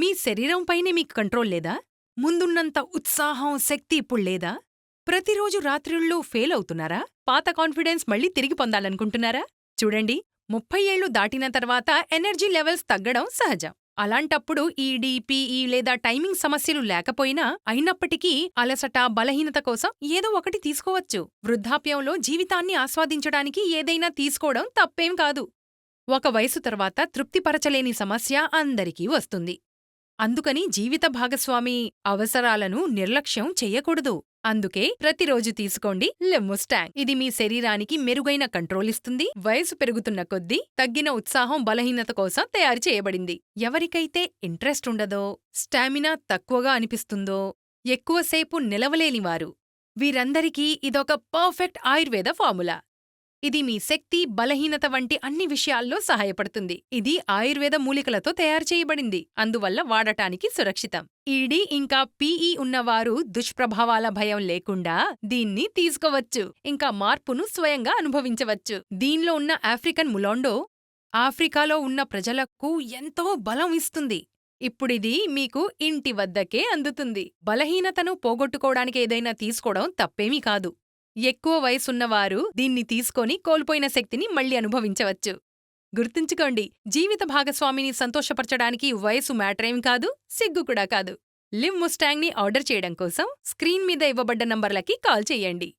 మీ శరీరంపైనే మీకు కంట్రోల్ లేదా? ముందున్నంత ఉత్సాహం శక్తి ఇప్పుడు లేదా? ప్రతిరోజు రాత్రిళ్ళు ఫెయిల్ అవుతున్నారా? పాత కాన్ఫిడెన్స్ మళ్ళీ తిరిగి పొందాలనుకుంటున్నారా? చూడండి ముప్పై ఏళ్ళు దాటిన తర్వాత ఎనర్జీ లెవెల్స్ తగ్గడం సహజం. అలాంటప్పుడు ఈడీ పీఈ e లేదా టైమింగ్ సమస్యలు లేకపోయినా అయినప్పటికీ అలసట బలహీనత కోసం ఏదో ఒకటి తీసుకోవచ్చు. వృద్ధాప్యంలో జీవితాన్ని ఆస్వాదించడానికి ఏదైనా తీసుకోవడం తప్పేం కాదు. ఒక వయసు తర్వాత తృప్తిపరచలేని సమస్య అందరికీ వస్తుంది. అందుకని జీవిత భాగస్వామి అవసరాలను నిర్లక్ష్యం చెయ్యకూడదు అందుకే ప్రతిరోజు తీసుకోండి లెమ్ముస్టాంగ్ ఇది మీ శరీరానికి మెరుగైన కంట్రోల్ ఇస్తుంది. వయసు పెరుగుతున్న కొద్దీ తగ్గిన ఉత్సాహం బలహీనత కోసం తయారు చేయబడింది. ఎవరికైతే ఇంట్రెస్ట్ ఉండదో స్టామినా తక్కువగా అనిపిస్తుందో ఎక్కువసేపు నిలవలేనివారు. వీరందరికీ ఇదొక పర్ఫెక్ట్ ఆయుర్వేద ఫార్ములా. ఇది మీ శక్తి బలహీనత వంటి అన్ని విషయాల్లో సహాయపడుతుంది. ఇది ఆయుర్వేద మూలికలతో తయారు చేయబడింది. అందువల్ల వాడటానికి సురక్షితం. ఈడీ ఇంకా పీఈ ఉన్నవారు దుష్ప్రభావాల భయం లేకుండా దీన్ని తీసుకోవచ్చు. ఇంకా మార్పును స్వయంగా అనుభవించవచ్చు. దీనిలో ఉన్న ఆఫ్రికన్ ములాండో ఆఫ్రికాలో ఉన్న ప్రజలకు ఎంతో బలం ఇస్తుంది. ఇప్పుడిది మీకు ఇంటి వద్దకే అందుతుంది. బలహీనతను పోగొట్టుకోవడానికి ఏదైనా తీసుకోవడం తప్పేమీ కాదు. ఎక్కువ వయసున్నవారు దీన్ని తీసుకొని కోల్పోయిన శక్తిని మళ్ళీ అనుభవించవచ్చు. గుర్తుంచుకోండి జీవిత భాగస్వామిని సంతోషపరచడానికి వయసు మ్యాటరేం కాదు సిగ్గు కూడా కాదు. లివ్ ముస్టాంగ్ని ఆర్డర్ చేయడం కోసం స్క్రీన్ మీద ఇవ్వబడ్డ నంబర్లకి కాల్ చేయండి.